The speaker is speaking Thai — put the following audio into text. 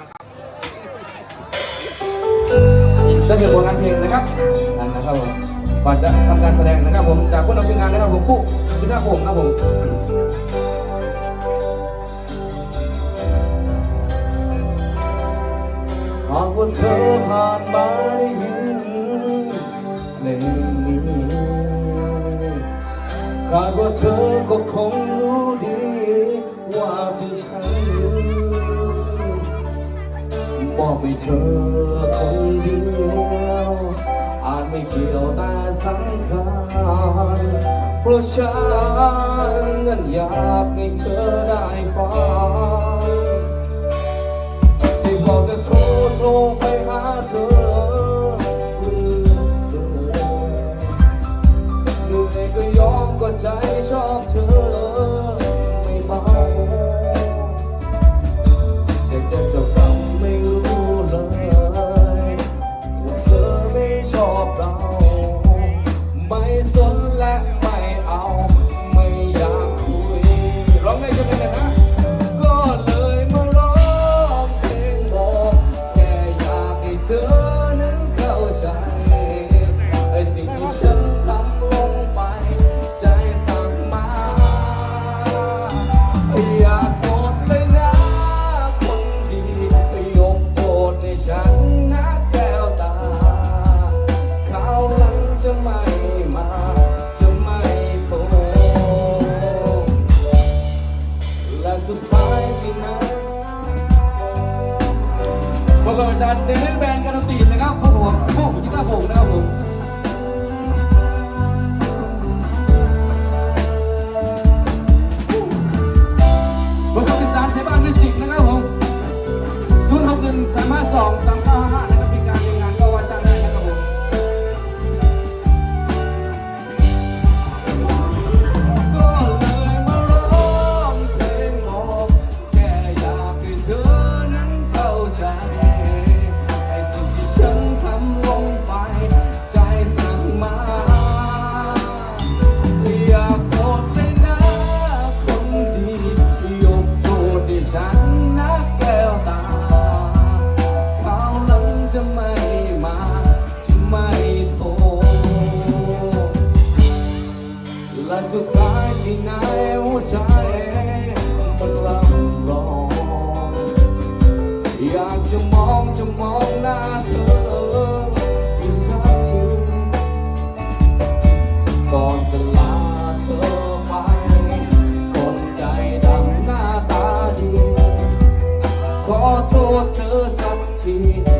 บังคับจะเกิดผลงานเพลงนะครับนั่นนะครับผมก่อนจะทำการแสดงนะครับผมจากผู้นำทีมงานนะครับผมปุ๊พิธาผมครับผมหากว่าเธอผ่านมาได้เห็นเพลงนี้คาดว่าเธอก็คงรู้ดีว่าเป็นฉัน บอกให้เธอคนเดียวอาจไม่เกี่ยวแต่สังขารเพราะฉันนั้นอยากให้เธอได้ฟังที่บอกจะโทรโทรไปหาเธอ เรา ไม่สนและไม่เอา ไม่อยากคุยร้องไงจะเป็นไงนะก็เลยมาร้องเพลงบอกแค่อยากให้เธอ พวกเราจารย์เดวิดแบนการันตีนะครับพวกผมพวกผมยี่หน้าผมนะครับผมผมก็เป็นสารย์เทบ้านมิวสิกนะครับผมศูนย์หกหนึ่งสามห้าสองำ